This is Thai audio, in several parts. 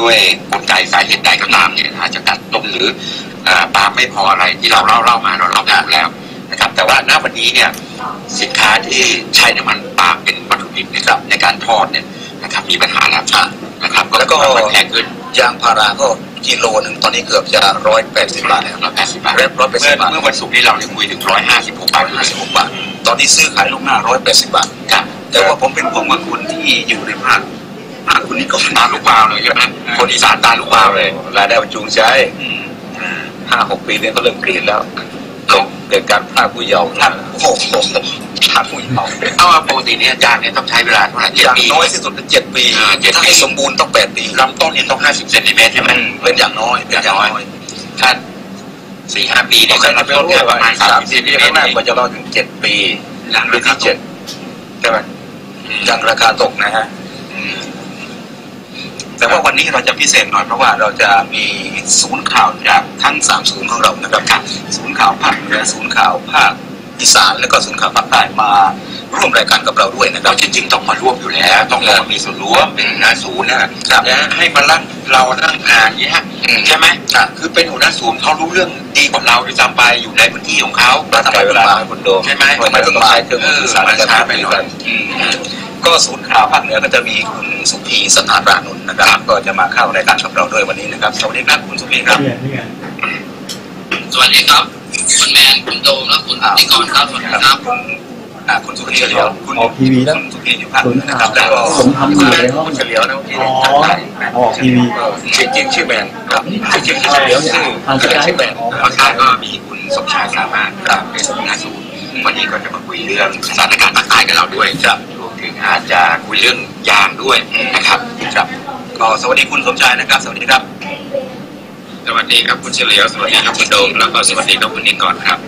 ด้วยกลไกสาเหตุใดก็ตามเนี่ยอาจจะกัดต้มหรืออ่าปาล์มไม่พออะไรที่เราเล่าเล่ามาเราเล่าไปหมดแล้วนะครับ แต่ว่าณวันนี้เนี่ยสินค้าที่ใช้น้ำมันปาล์มเป็นวัตถุดิบนะครับในการทอดเนี่ยนะครับมีปัญหาแล้วนะครับแล้วก็มันแพงขึ้นยางพาราก็กิโลหนึ่งตอนนี้เกือบจะร้อยแปดสิบบาทแล้วร้อยแปดสิบบาทเรียบร้อยแปดสิเมื่อบบาทเมื่อวันศุกร์นี้เราเนี่ยคุยถึงร้อยห้าสิบหกบาทห้าสิบหกบาท ตอนนี้ซื้อขายลูกหน้าร้อยแปดสิบบาทครับแต่ว่าผมเป็นห่วงว่าคนที่อยู่ในภาคภา คคุณนี่ก็ตาลูกวาวเลยใช่ไหมคนอีสานตาลูกวาวเลยรายได้มันจูงใจอืมห้าหกปีเนี่ยเขาเริ่มเปลี่ยนแล้วเกิดเกิดการพลาดผู้เยาว์ท่านโอ้โหท่านผู้เยาว์เอาว่าปกติเนี่ยยางเนี่ยต้องใช้เวลาเท่าไหร่อเจ็ดย่างปีน้อยที่สุดเป็นเจ็ดปีอ่าเจ็ดปีถ้าให้สมบูรณ์ต้องแปดปีลำต้นเนี่ยต้องห้าสิบเซนติเมตรใช่ไหมเป็นอย่างน้อยเป็นอย่างน้อยถ้าสี่ห้าปีต้เนี่อยงก็การลำต้นเปเนี่ยประมาณสาสามมสิสิบบเซปีนติเมข้าตงหน้ารกเองว่าจะรอถึงเจ็ดปีอย่างปีราคาที่ตเจ็ดกใช่ไหมอย่างราคาตกนะฮะอืม แต่ว่าวันนี้เราจะพิเศษหน่อยเพราะว่าเราจะมีศูนย์ข่าวจากทั้งสามศูนย์ของเรานะครับศูนย์ข่าวภาคเหนือศูนย์ข่าวภาคอีสานและก็ศูนย์ข่าวภาคใต้มาร่วมรายการกับเราด้วยนะครัเราบจริงๆต้องมาร่วมอยู่แล้ว ต้องมามีส่วนร่วมเป็นหัวหน้าศูนย์นะครับนะให้มาลั่งเรานั่งอ่านอย่างเงี้ยอืมใช่ไหมครับคือเป็นหัวหน้าศูนย์เขารู้เรื่องดีกว่าเราด้วยซ้ำไปอยู่ในพื้นที่ของเขาแล้วทำไมใช้เวเวลาลาให้คุณโดมใช่ไหมทำไมต้องใช้เครื่องมือสื่อสารเออมาช้าไปหน่อยอืม ก็ศูนย์ข่าวภาคเหนือก็จะมีคุณสุพีสถานรานุนท์นะครับ ก็จะมาเข้ารายการกับเราด้วยวันนี้นะครับสวัสดีครับคุณสุพีครับเนี่ยนี่ไงสวัสดีครับ คุณแมนคุณโดมและคุณนิกรครับสวัสดีครับอ่าคุณสุพีเดียวคุณออกทีวีแล้วคุณสุพีอยู่ภาคเหนือนะครับแล้วก็ผมทำคุสื่ณอแมนในห้องคุณเฉลียวนะเมื่อกี้อ๋อทักทายออกทีวีเออชื่อจริงชื่อแมนครับชื่อจริงใช่ชื่อแล้วชื่อทางชื่อสกายชื่อแมนข้างใต้ก็มีคุณสมชายสามารถครับเป็นหัวหน้าศูนย์วันนี้ก็จะมาคุยเรื่องสถานการณ์ภาคใต้กับเราด้วยครับรวม ถึงอาจจะคุยเรื่องยางด้วยนะครับครับ ก็สวัสดีคุณสมชายนะครับ สวัสดีครับ สวัสดีครับคุณเฉลียว สวัสดีครับคุณโดม แล้วก็สวัสดีครับคุณนิกรครับ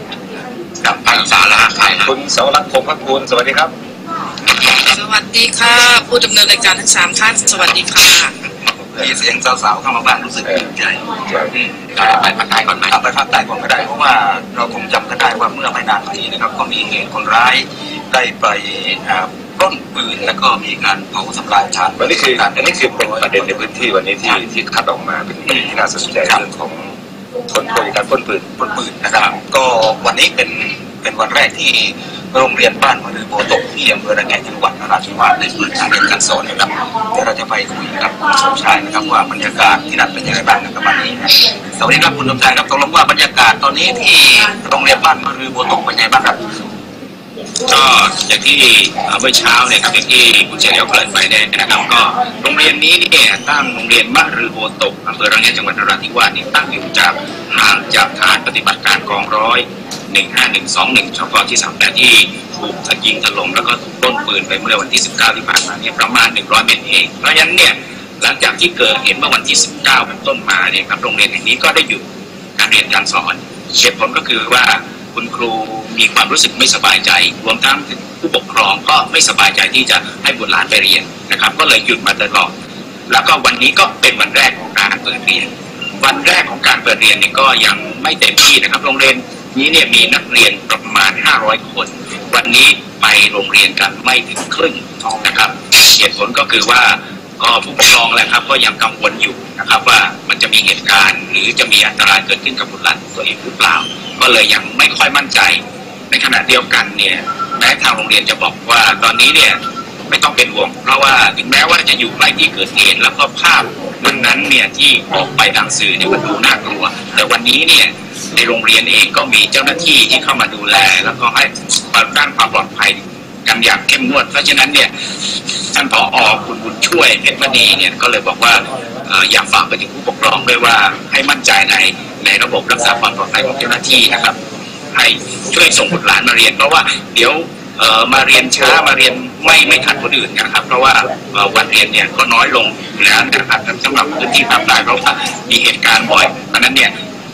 กับภาคอีสานและภาคไทยนะคุณเสาวรักษ์พงษ์พักคูณสวัสดีครับ สวัสดีค่ะ ผู้ดำเนินรายการทั้งสามท่าน สวัสดีค่ะมีเสียงสาวๆเข้ามาบ้างรู้สึกดีใจอืมเราไปภาคใต้ก่อนไหมกลับไปภาคใต้ก่อนก็ได้เพราะว่าเราคงจำกันได้ว่าเมื่อไม่นานมานี้นะครับ ก็มีเหตุคนร้ายได้ไปอ่า ปล้นปืนแล้วก็มีการเผาทำลายชานวันนี้คืออันนี้คือเป็นประเด็นในพื้นที่วันนี้ที่ที่คัดออกมาเป็นประเด็นที่น่าสนใจเรื่องของคนโทษการปล้นปืนปล้นปืนนะครับ ก็วันนี้เป็นเป็นวันแรกที่โรงเรียนบ้านมะรือโบตกที่อำเภอระแงะจังหวัดนราธิวาสได้เปิดการเรียนการสอนนะครับเดี๋ยวเราจะไปคุยกับคุณสมชายนะครับว่าบรรยากาศที่นั่นเป็นยังไงบ้างนะครับวันนี้นะสวัสดีครับคุณสมชายครับตกลงว่าบรรยากาศตอนนี้ที่โรงเรียนบ้านมะรือโบตกเป็นยังไงบ้างครับ ก็อย่างที่เมื่อเช้าเนี่ยครับอย่างที่คุณเฉลียวเกริ่นไปเนี่ยนะครับ ก็โรงเรียนนี้เนี่ยตั้งโรงเรียนมะรือโบตกอำเภอระแงะจังหวัดนราธิวาสเนี่ยตั้งอยู่จากห่างจากฐานปฏิบัติการกองร้อยหนึ่งห้าหนึ่งสองหนึ่งชกที่สามแปดที่ถูกยิงถล่มแล้วก็ถูกปล้นปืนไปเมื่อวันที่ 19 ที่ผ่านมาเนี่ยประมาณ 100 เมตรเองเพราะฉะนั้นเนี่ยหลังจากที่เกิดเหตุเมื่อวันที่ 19เป็นต้นมาเนี่ยครับโรงเรียนแห่งนี้ก็ได้หยุดการเรียนการสอนเหตุผลก็คือว่า คุณครูมีความรู้สึกไม่สบายใจ รวมทั้งผู้ปกครองก็ไม่สบายใจที่จะให้บุตรหลานไปเรียนนะครับ ก็เลยหยุดมาตลอด แล้วก็วันนี้ก็เป็นวันแรกของการเปิดเรียน วันแรกของการเปิดเรียนเนี่ยก็ยังไม่เต็มที่นะครับ โรงเรียนนี้เนี่ยมีนักเรียนประมาณ 500 คน วันนี้ไปโรงเรียนกันไม่ถึงครึ่งนะครับเหตุผลก็คือว่า ก็ผู้ปกครองแหละครับ ก็ยังกังวลอยู่นะครับ ว่ามันจะมีเหตุการณ์ หรือจะมีอันตรายเกิดขึ้นกับบุตรหลานตัวเองหรือเปล่า ก็เลยยังไม่ค่อยมั่นใจ ในขณะเดียวกันเนี่ยแม้ทางโรงเรียนจะบอกว่าตอนนี้เนี่ยไม่ต้องเป็นห่วง เพราะว่าถึงแม้ว่าจะอยู่ใกล้ที่เกิดเหตุแล้วก็ภาพวันนั้นเนี่ยที่ออกไปทางสื่อเนี่ยมันดูน่ากลัว แต่วันนี้เนี่ยในโรงเรียนเองก็มีเจ้าหน้าที่ที่เข้ามาดูแล แล้วก็ให้ด้านความปลอดภัย กันอย่างเข้มงวด เพราะฉะนั้นเนี่ยท่านผอคุณบุญช่วยเพชรมณีเนี่ยก็เลยบอกว่าอ่ออยากฝากไปถึงผู้ปกครองด้วยว่าให้มั่นใจในในระบบรักษาความปลอดภัยของเจ้าหน้าที่นะครับ ให้ช่วยส่งบุตรหลานมาเรียนเพราะว่าเดี๋ยวมาเรียนช้ามาเรียนไม่ไม่ทันคนอื่นนะครับ เพราะว่าวันเรียนเนี่ยก็น้อยลงอยู่แล้วนะครับสำหรับพื้นที่ภาคใต้เพราะว่ามีเหตุการณ์บ่อยเพราะนั้นเนี่ย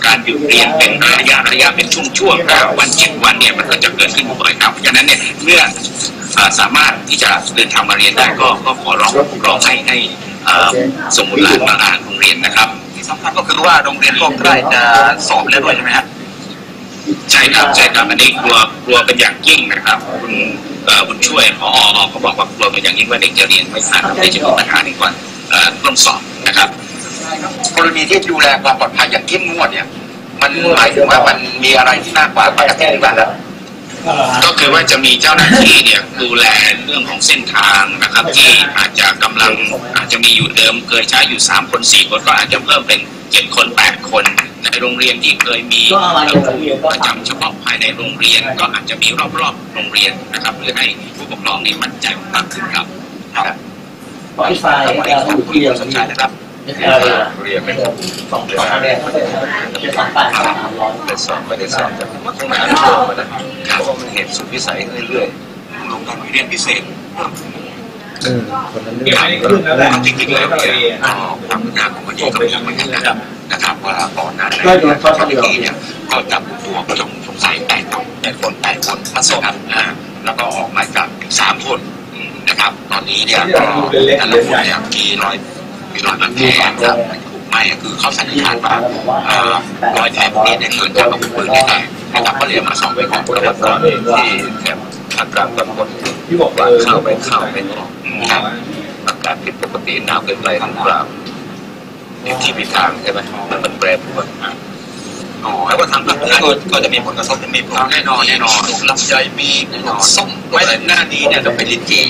การหยุดเรียนเป็นระยะระยะเป็นช่วงๆห้าวันเจ็ดวันเนี่ยมันก็จะเกิดขึ้นบ่อยครับเพราะฉะนั้นเนี่ยเมื่อเอ่อสามารถที่จะเดินทางมาเรียนได้ก็ก็ขอร้องผู้ปกครองให้ให้เอ่อส่งบุตรหลานมาอ่านโรงเรียนนะครับที่สำคัญก็คือว่าโรงเรียนก็ใกล้จะสอบแล้วด้วยใช่ไหมครับใช่ครับใช่ครับอันนี้กลัวกลัวเป็นอย่างยิ่งนะครับ คุณเอ่อคุณช่วยพอเขาบอกว่ากลัวเป็นอย่างยิ่งว่าเด็กจะเรียนไม่ผ่านเด็กจะมีปัญหาในก่อนเอ่อต้องสอบนะครับ กรณีที่ดูแลความปลอดภัยอย่างเข้มงวดเนี่ย มันหมายถึงว่ามันมีอะไรที่มากกว่าปกติหรือเปล่าครับก็คือว่าจะมีเจ้าหน้าที่เนี่ยดูแลเรื่องของเส้นทางนะครับ ที่อาจจะกำลังอาจจะมีอยู่เดิมเคยใช้อยู่ 3 คน 4 คนก็อาจจะเพิ่มเป็น 7 คน 8 คน ในโรงเรียนที่เคยมีครูประจำเฉพาะภายในโรงเรียน ก็อาจจะมีรอบๆโรงเรียนนะครับเพื่อให้ผู้ปกครองนี่มั่นใจมากขึ้นครับพี่ไฟแล้ววันนี้ขอบคุณคุณส มชายนะครับเออเรียนไม่สองสองแดงเขาเป็นสองแปดสามร้อยได้สอบไม่ได้สอบแต่ผมว่าข้างหน้าเพิ่มมานะเพราะว่ามันเหตุสุดวิสัยเรื่อยลงการเรียนพิเศษเพิ่มขึ้นอืมคนนั้นเยอะขึ้นแล้วจริงๆแล้วเนี่ยก็ความคืบหน้าของคดีก็มีเหมือนกันนะครับนะครับว่าก่อนนั้นเจ้าหน้าที่เนี่ยก็จับตัวผู้ต้องสงสัยแปดคนแปดคนแปดคนมาสอบครับอ่าแล้วก็ออกหมายจับสามคนนะครับ ตอนนี้เนี่ยก็แต่ละคนเนี่ยมีรอย มีรอยบาดแผลครับถูกไหมคือเขาสันนิษฐานว่าเอ่อรอยแผลพวกนี้เนี่ยเกิดจากอาวุธปืนแน่ๆนะครับก็เลยเอามาสอบไว้ก่อนแล้วตอนนี้ที่แถบอากาศกับคนที่บอกว่าเข้าไปเข้าไปออกครับอากาศผิดปกติหนาวเกินไปหรือเปล่าที่ที่มีทางใช่ไหมมันมันแปรปรวนอ๋อแล้วก็ทางภาคเหนือก็ก็จะมีผลกระทบจะมีพวกแน่นอนแน่นอนลูกลำไยมีลูกส้มไว้หน้านี้เนี่ยต้องเป็นลิ้นจี่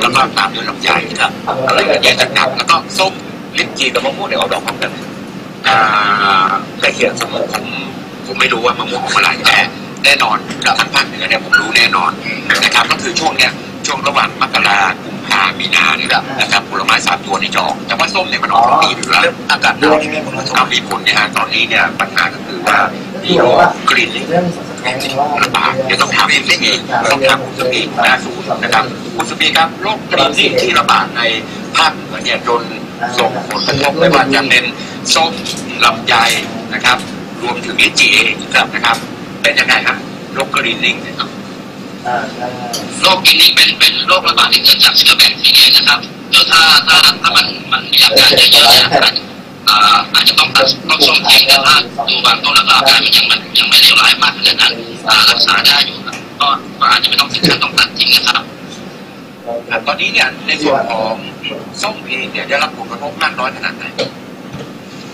แล้วก็ตามด้วยลำไยครับอะไรก็แยกจากดับแล้วก็ส้ม ลิ้นจี่กับมะม่วงเนี่ยออกดอกพร้อมกันอ่าใกล้เคียงสมมติผมผมไม่รู้ว่ามะม่วงของอะไรแต่แน่นอนทางภาคเหนือเนี่ยผมรู้แน่นอนนะครับก็คือช่วงเนี้ยช่วงระหว่างมกรากุมภามีนาเนี่ยนะครับผลไม้สามตัวนี่จะออกแต่ว่าส้มเนี่ยมันออกทั้งปีอยู่แล้วอากาศหนาวนี่มีผลกระทบเอามีผลเนี่ยฮะตอนนี้เนี่ยปัญหาก็คือว่ามีโรคกรีนลิงเรื่องสังคมว่าระบาดเดี๋ยวต้องถามคุณสปีต้องถามคุณสปีหน้าศูนย์นะครับคุณสปีครับโรคกรีนซิ่งที่ระบาดใน ภาคเหนือเนี่ยจนส่งผลกระทบไม่ว่าจะเป็นส้มลำไยนะครับ รวมถึงลิจีเองนะครับ เป็นยังไงครับโรคกรีนซิ่งนี่ยครับโรคกินนี้เป็นเป็นโรคระบาดที่เกิดจากเชื้อแบคทีเรียนะครับเดี๋ยวถ้าถ้าถ้ามันมันมีอาการเยอะๆเนี่ยอาจอ่าอาจจะต้องตัดต้องส้มทิ้งแต่ถ้าดูบางต้นแล้วก็อาการมันยังมันยังไม่เลวร้ายมากขนาดนั้นรักษาได้อยู่ก็อาจจะไม่ต้องถึงขั้นต้องตัดทิ้งนะครับ ตอนนี้เนี่ยในส่วนของส้มเองเนี่ยได้รับผลกระทบมากน้อยขนาดไหน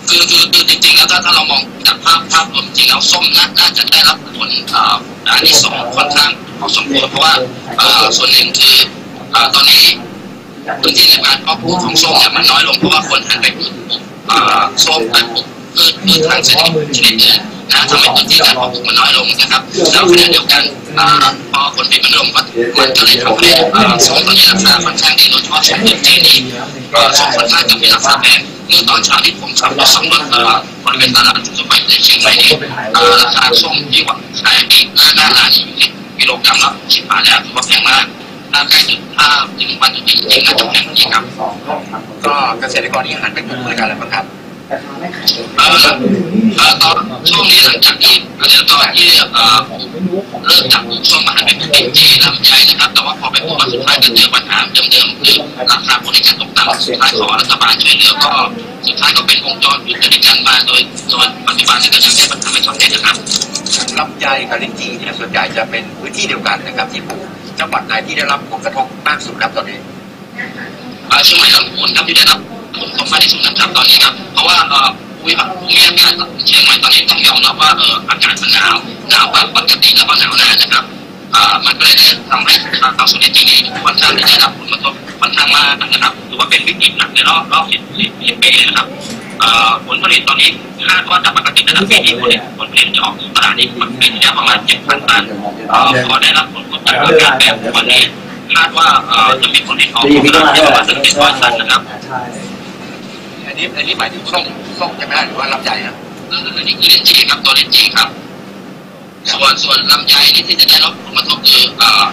คือคือคือจริงๆแล้วถ้าถ้าเรามองจากภาพภาพรวมจริงแล้วส้มน่าน่าจะได้รับผลอ่าอันนี้สองค่อนข้างพอสมควรเพราะว่าอ่าส่วนหนึ่งคืออ่าตอนนี้พื้นที่ในการเพาะปลูกของส้มเนี่ยมันน้อยลงเพราะว่าคนหันไปปลูกอ่าส้มไปปลูกพืชพืชทางเศรษฐกิจชนิดอื่น นะทำให้พื้นที่การเพาะปลูกมันน้อยลงนะครับแล้วขณะเดียวกันอ่าพอผลผลิตมันลงก็มันก็เลยทำให้อ่าส้มตัวนี้ราคาค่อนข้างดีโดยเฉพาะส้มพื้นที่นี้ก็ส้มค่อนข้างจะมีราคาแพงเมื่อตอนเช้าที่ผมขับรถสำรวจเอ่อบริเวณตลาดทั่วไปในเชียงใหม่นี่อ่าราคาส้มที่ว่าขายหน้าหน้าร้านอยู่ที่กิโลกรัมละสิบบาทแล้วถือว่าแพงมากถ้าใกล้จุดถ้าถึงวันจุดจริงๆน่าจะแพงจริงครับ ก็เกษตรกรที่หันไปปลูกพืชอะไรบ้างครับ แต่ทำไม่ขายเอ่อเอ่อตอนช่วงนี้หลังจากที่เกษตรกรที่เอ่อเริ่มจากปลูกส้มมาหันปปลูกลิ้นจี่ลำไยนะครับ แต่ว่าพอไปปลูกมาสุดท้ายก็เจอปัญหาเดิมๆคือราคาผลผลิตตกต่ำสุดท้ายขอรัฐบาลช่วยเหลือก็สุดท้ายก็เป็นวงจรยุทธการมาโดยโดยปัจจุบันนี้ก็ยังแก้ปัญหาไม่สำเร็จนะครับลำไยกับลิ้นจี่เนี่ยส่วนใหญ่จะเป็นพื้นที่เดียวกันนะครับที่ปลูกจังหวัดไหนที่ได้รับผลกระทบมากสุดครับตอนนี้อ่อเชียงใหม่ลำพูนครับที่ได้รับ ผลกระทบมากที่สุดนะครับตอนนี้ครับ เพราะว่าเอ่อภูมิภาคภูมิอากาศเชียงใหม่ตอนนี้ต้องยอมรับว่าเอออากาศมันหนาวหนาวกว่าปกติแล้วก็หนาวนานนะครับอ่ามันก็เลยได้ทำให้ชาวสวนในปีนี้ค่อนข้างที่ได้รับผลกระทบค่อนข้างมากนะครับถือว่าเป็นวิกฤตหนักในรอบรอบสิบสิบสิบปีนะครับอ่อผลผลิตตอนนี้คาดว่าจากปกตินะครับปีนี้ผลผลิตผลิตจะออกตลาดนี้มันเป็นที่ประมาณเจ็ดพันตันอ่อพอได้รับผลกระทบจากอากาศแบบวันนี้คาดว่าอ่อจะมีผลผลิตออกตลาดมาที่ด้วยประมาณสักเจ็ดร้อยตันนะครับ อันนี้อันนี้หมายถึงส้มส้มใช่ไหมหรือว่าลำไยครับอันนี้คือลิ้นจีครับตัวลิ้นจีครับ ส่วนส่วนลำไยนี่ที่จะได้รับผลกระทบคือเอ่อ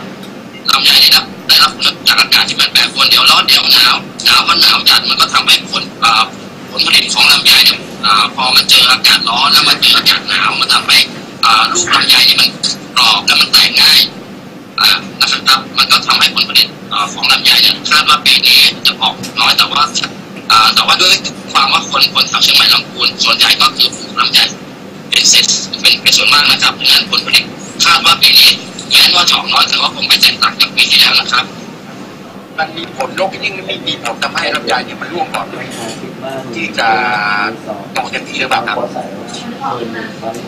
ลำไยนี่ได้ได้รับผลกระทบจากอากาศที่มันแปรปรวนเดี๋ยวร้อนเดี๋ยวหนาวหนาวมันหนาวจัดมันก็ทำให้ผลเอ่อผลผลิตของลำไยเนี่ยพอมันเจออากาศร้อนแล้วมันเจออากาศหนาวมันทำให้ลูกลำไยนี่มันกรอบแล้วมันแตกง่ายนะครับมันก็ทำให้ผลผลิตของลำไยเนี่ยคาดว่าปีนี้จะออกน้อยแต่ว่า แต่ว่าด้วยความว่าคนคนแถวเชียงใหม่ลำพูนส่วนใหญ่ก็คือปลูกลำไยเป็นเซตเป็นเป็นส่วนมากนะครับเพราะฉะนั้นผลผลิตคาดว่าปีนี้แม้ว่าจะออกน้อยแต่ว่าคงไม่แตกต่างจากปีที่แล้วนะครับอมันมีผลโรคยิ่งมีมีผลทำให้ลำไยเนี่ยมันร่วงก่อนที่จะโตเต็มที่หรือเปล่าครับ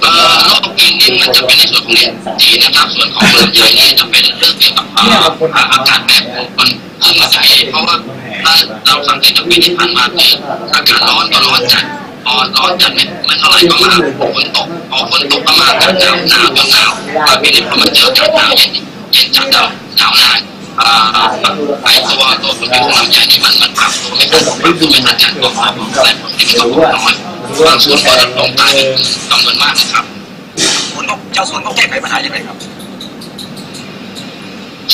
เอ่อโรคจริงนี่มันจะเป็นในส่วนของเลี้ยงจีนะครับส่วนของลำไยนี่จะเป็นเรื่องเกี่ยวกับเอ่ออากาศแปรปรวนของของลำไยเพราะว่า ถ้าเราสังเกตจากปีที่ผ่านมาออากาศร้อนก็ร้อนจัดพอร้อนจัดไม่ไม่เท่าไหร่ก็มาฝนตกพอฝนตกก็มาจากหนาวหนาวจนหนาวแต่ปีนี้พอมันเจอจากหนาวเย็นเย็นจัดแล้วหนาวนานไอตัวตัวผลผลิตของลำไยนี่มันมันปรับตัวไม่ทันปรับตัวไม่ทันจากตัวของและผลผลิตก็ลดน้อยบางส่วนก็ลดลงตายจำนวนมากนะครับสวนก็เจ้าสวนก็แก้ไขปัญหายังไงครับ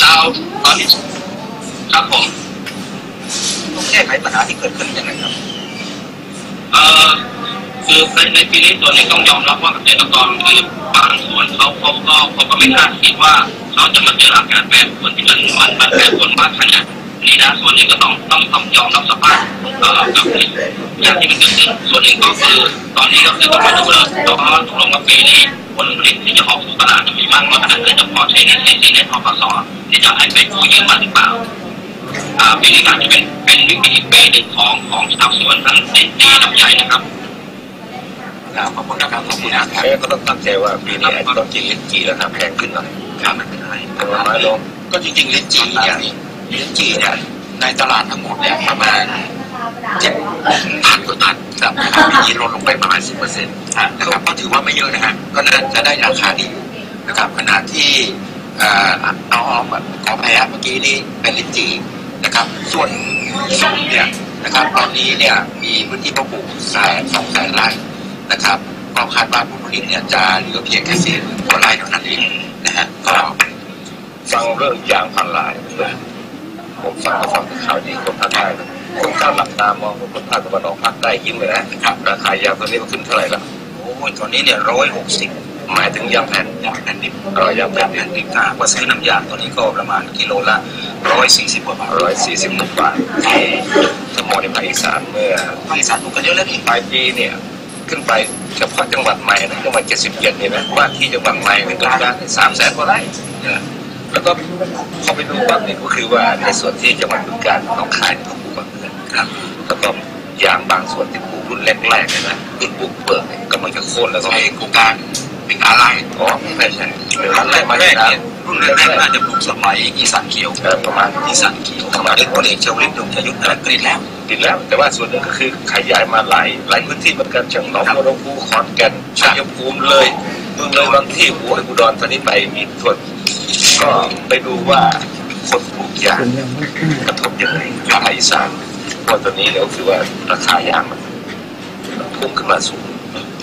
ชาวตอนนี้ครับผม ต้องแก้ไขปัญหาที่เกิดขึ้นยังไงครับเอ่อคือในในปีนี้ตัวนี้ต้องยอมรับว่าเกษตรกรคือบางส่วนเขาเขาก็เขาก็ไม่คาดคิดว่าเขาจะมาเจออาการแปรปรวนที่มันมันมันแปรปรวนมากขนาดนี้นะส่วนหนึ่งก็ต้องต้องต้องยอมรับสภาพเอ่อกับอย่างที่มันเกิดขึ้นส่วนหนึ่งก็คือตอนนี้ก็คือต้องมาดูแล้วต้องมาตกลงว่าปีนี้ผลผลิตที่จะออกสู่ตลาดจะมีมากน้อยขนาดไหนจะพอใช้ในในในทกสที่จะให้ไปกู้ยืมมาหรือเปล่า อ่าปีนี้อาจจะเป็นเป็นวิกฤตอีกปีหนึ่งของของชาวสวนทั้งในที่ลำไยนะครับครับขอบคุณนะครับขอบคุณนะครับแม่ก็ต้องตั้งใจว่าปีนี้ไอ้ต้นจีนลิ้นจีราคาแพงขึ้นหน่อยครับไม่เป็นไรแต่ว่าน้อยลงก็จริงๆลิ้นจี่เนี่ยลิ้นจี่เนี่ยในตลาดทั้งหมดเนี่ยประมาณเจ็ดพันกว่าตันครับปีนี้ลดลงไปประมาณสิบเปอร์เซ็นต์นะครับก็ถือว่าไม่เยอะนะฮะก็น่าจะได้ราคาดีอยู่นะครับขณะที่เอ่อเอาออมขออภัยฮะเมื่อกี้นี้เป็นลิ้นจี่ นะครับ ส่วนส้มเนี่ยนะครับตอนนี้เนี่ยมีพื้นที่เพาะปลูกแสนสองแสนไร่นะครับก็คาดว่าผลผลิตเนี่ยจะเหลือเพียงแค่สี่หมื่นกว่าไร่เท่านั้นเองนะฮะก็ฟังเรื่องยางพันลายผมฟังก็ฟังข่าวดีคนภาคใต้นะคนข้าวหลับตามองคนภาคตะวันออกภาคใต้ยิ้มเลยนะครับราคายางตัวนี้มันขึ้นเท่าไหร่ละโอ้ยตอนนี้เนี่ยร้อยหกสิบหมายถึงยางแผ่นยางแผ่นดิบเออยางแผ่นแผ่นดิบถ้าหากว่าซื้อน้ำยางตัวนี้ก็ประมาณกิโลละ ร้อยสี่สิบกว่าบาทร้อยสี่สิบหกบาทถ้ามองในภาคอีสานเมื่อภาคอีสานปลูกกันเยอะแล้วนี่ปลายปีเนี่ยขึ้นไปเฉพาะจังหวัดใหม่นะจังหวัดเจ็ดสิบเจ็ดเนี่ยนะว่าที่จังหวัดใหม่เป็นกลางสามแสนกว่าไร่นะแล้วก็พอไปดูปั๊บเนี่ยก็คือว่าในส่วนที่จังหวัดบึงกาฬหนองคายเนี่ยเขาปลูกมะเขือครับแล้วก็ยางบางส่วนที่ปลูกรุ่นแรกๆเนี่ยนะรุ่นปลูกเปลือกเนี่ยกำลังจะโค่นแล้วก็ใช้โครงการเป็นอะไรอ๋อไม่ใช่รุ่รุ่นนแรแรกกมาแรจากกเนี่ย รุ่นแรกๆน่าจะปลูกสมัยอีสานเขียวเออประมาณอีสานเขียวสมัยพลเอกชวลิตยงชยุทธนั้นกรีดแล้วติดแล้ว แต่ว่าส่วนหนึ่งก็คือขยายมาหลายหลายพื้นที่เหมือนกันเช่นหนองบัวลำพูขอนแก่นชัยภูมิเลยเมืองเลยบางที่โอ้ยอุดรตอนนี้ไปมีทั่วก็ไปดูว่าคนปลูกยางกระทบยังไงกับภาคอีสานเพราะตอนนี้เราคือว่าราคายางมันมันพุ่งขึ้นมาสูง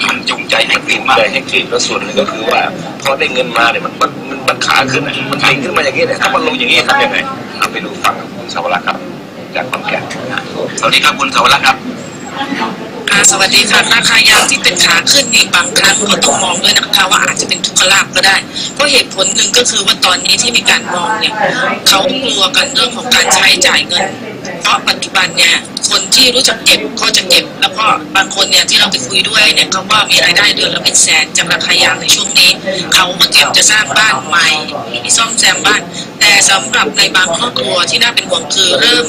มันจูงใจให้กรีดมามากแต่ให้กรีดแล้วส่วนหนึ่งก็คือว่าพอได้เงินมาเนี่ยมันมันมันมัน ขาขึ้นมันติงขึ้นมาอย่างนี้เนี่ยถ้ามันลงอย่างนี้ทำยังไงเราไปดูฟังคุณสาวรักษ์ครับ จากขอนแก่นสวัสดีครับคุณสาวรักษ์ครับอ่าสวัสดีค่ะราคายางที่เป็นขาขึ้นนี่บางครั้งก็ต้องมองด้วยนะคะว่าอาจจะเป็นทุกขลาภก็ได้ เพราะเหตุผลหนึ่งก็คือว่าตอนนี้ที่มีการมองเนี่ยเขากลัวกันเรื่องของการใช้จ่ายเงิน เพราะปัจจุบันเนี่ยคนที่รู้จักเก็บก็จะเก็บ แล้วก็บางคนเนี่ยที่เราไปคุยด้วยเนี่ยเขาว่ามีรายได้เดือนละเป็นแสนจากราคายางในช่วงนี้ เขามาเก็บจะสร้างบ้านใหม่ซ่อมแซมบ้าน แต่สำหรับในบางครอบครัวที่น่าเป็นห่วงคือเริ่ม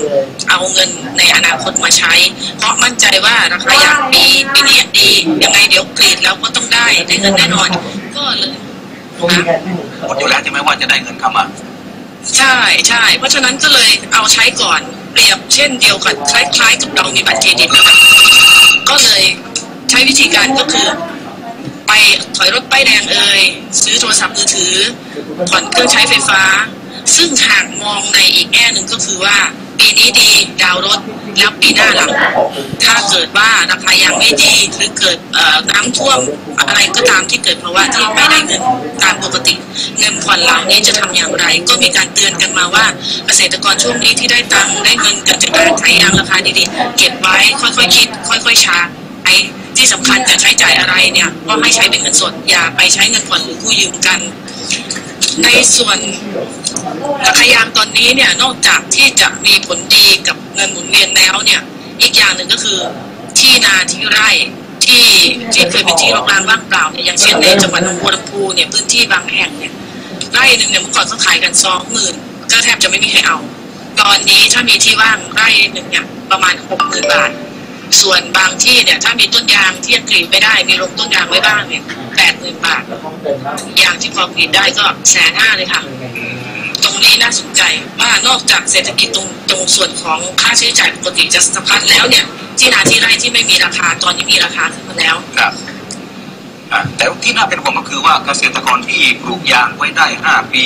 เอาเงินในอนาคตมาใช้ เพราะมั่นใจว่าราคายางปีปีนี้ดียังไงเดี๋ยวกรีดแล้วก็ต้องได้ได้เงินแน่นอน ก็เลยนะหมดอยู่แล้วใช่ไหมว่าจะได้เงินเข้ามา ใช่ใช่เพราะฉะนั้นก็เลยเอาใช้ก่อนเปรียบเช่นเดียวกับคล้ายๆกับเรามีบัตรเครดิตนะคะก็เลยใช้วิธีการก็คือ ไปถอยรถป้ายแดงเอ่ยซื้อโทรศัพท์มือถือผ่อนเครื่องใช้ไฟฟ้า ซึ่งหากมองในอีกแง่หนึ่งก็คือว่า ปีนี้ดีดาวรถแล้วปีหน้าหลังถ้าเกิดว่าราคายางไม่ดีหรือเกิดน้ำท่วมอะไรก็ตามที่เกิดเพราะว่าที่ไม่ได้เงินตามปกติเงินผ่อนเหล่านี้จะทำอย่างไร ก็มีการเตือนกันมาว่าเกษตรกรช่วงนี้ที่ได้ตังค์ได้เงินกันจากการขายยางราคาดีๆ เก็บไว้ค่อยๆคิด ค่อยๆชาไอ้ที่สำคัญจะใช้จ่ายอะไรเนี่ยก็ให้ใช้เป็นเงินสดอย่าไปใช้เงินผ่อนหรือกู้ยืมกัน ในส่วนราคายางตอนนี้เนี่ยนอกจากที่จะมีผลดีกับเงินหมุนเวียนแล้วเนี่ย อีกอย่างหนึ่งก็คือที่นาที่ไร่ที่ที่เคยเป็นที่รกร้างว่างเปล่าเนี่ยอย่างเช่นในจังหวัดหนองบัวลำพูเนี่ยพื้นที่บางแห่งเนี่ยไร่หนึ่งเนี่ยเมื่อก่อนเขาขายกันสองหมื่นก็แทบจะไม่มีใครเอา ตอนนี้ถ้ามีที่ว่างไร่หนึ่งเนี่ยประมาณหกหมื่นบาท ส่วนบางที่เนี่ย ถ้ามีต้นยางที่ยังกรีดไม่ได้ มีลงต้นยางไว้บ้างเนี่ยแปดหมื่นบาท ยางที่พอกรีดได้ก็แสนห้าเลยค่ะ ตรงนี้น่าสนใจว่านอกจากเศรษฐกิจตรงตรงส่วนของค่าใช้จ่ายปกติจะสะพัดแล้วเนี่ย ที่นาที่ไร่ที่ไม่มีราคาตอนนี้มีราคาขึ้นมาแล้วครับแต่ที่น่าเป็นห่วงก็คือว่าเกษตรกรที่ปลูกยางไว้ได้ห้าปี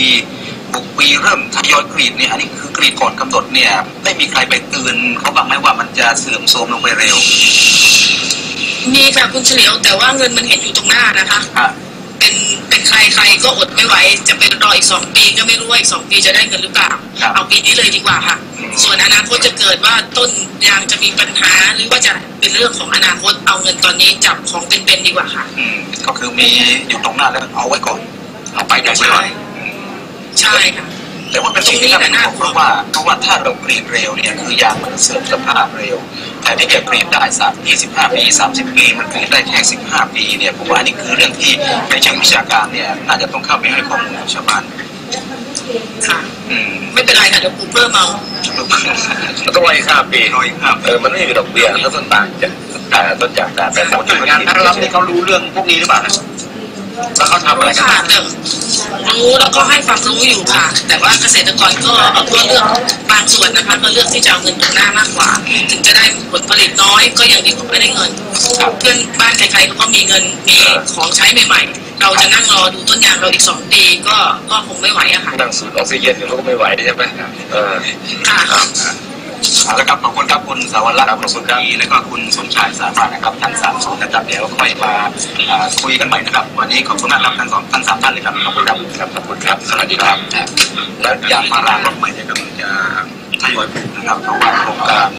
กปีเริ่มทยอยกรีดเนี่ยอันนี้คือกรีดก่อนกำหนดเนี่ยได้มีใครไปเตือนเขาบ้างไหมว่ามันจะเสื่อมโทรมลงไปเร็ว มีค่ะคุณเฉลียวแต่ว่าเงินมันเห็นอยู่ตรงหน้านะคะอะเป็นเป็นใครใครก็อดไม่ไหว จะเป็นรออีกสองปีก็ไม่รู้ว่าอีกสองปีจะได้เงินหรือเปล่าครับเอาปีนี้เลยดีกว่าค่ะ ส่วนอนาคตจะเกิดว่าต้นยางจะมีปัญหาหรือว่าจะเป็นเรื่องของอนาคตเอาเงินตอนนี้จับของเป็นๆดีกว่าค่ะ อืมก็คือมีอยู่ตรงหน้าแล้วเอาไว้ก่อนเอาไปได้ก่อน ใช่ค่ะแต่ว่าเป็นสิ่งที่น่าเป็นห่วงเพราะว่าเพราะว่าถ้าเรากรีดเร็วเนี่ยคือยางมันเสื่อมสภาพเร็วแต่ที่จะกรีดได้สัก25ปี30ปีมันกรีดได้แค่15ปีเนี่ยผมว่านี่คือเรื่องที่ในเชิงวิชาการเนี่ยน่าจะต้องเข้าไปให้ข้อมูลกับชาวบ้านค่ะอืมไม่เป็นไรค่ะเดี๋ยวปูเพิ่มเอามันต้องรออีกห้าปีน้อยครับเออมันไม่มีดอกเบี้ยถ้าต้นต่างจากแต่ต้นจากแต่แต่หน่วยงานภาครัฐนี่เขารู้เรื่องพวกนี้หรือเปล่า แล้วเขาทำอะไรกันค่ะบ้างแต่รู้แล้วก็ให้ความรู้อยู่ค่ะ แต่ว่าเกษตรกรก็เอาตัวเลือกบางส่วนนะคะก็เลือกที่จะเอาเงินตรงหน้ามากกว่า ถึงจะได้ผลผลิตน้อยก็ยังดีกว่าไม่ได้เงินเพื่อนบ้านใครๆเขาก็มีเงินมีของใช้ใหม่ๆ เราจะนั่งรอดูต้นยางเราอีกสองปีก็ก็คงไม่ไหวอะค่ะนั่งสูดออกซิเจนอยู่มันก็ไม่ไหวใช่ไหมเออค่ะ เอาละครับขอบคุณครับคุณสาวรักษ์คุณสุธีและก็คุณสมชายสามารถนะครับทั้งสามศูนย์นะครับเดี๋ยวค่อยมาอ่าคุยกันใหม่นะครับ วันนี้ขอบคุณมากครับทั้งสองทั้งสามท่านเลยครับขอบคุณครับครับขอบคุณครับสวัสดีครับและยางพารารถใหม่เนี่ยกำลังจะทยอยปลูกนะครับเพราะว่าโครงการ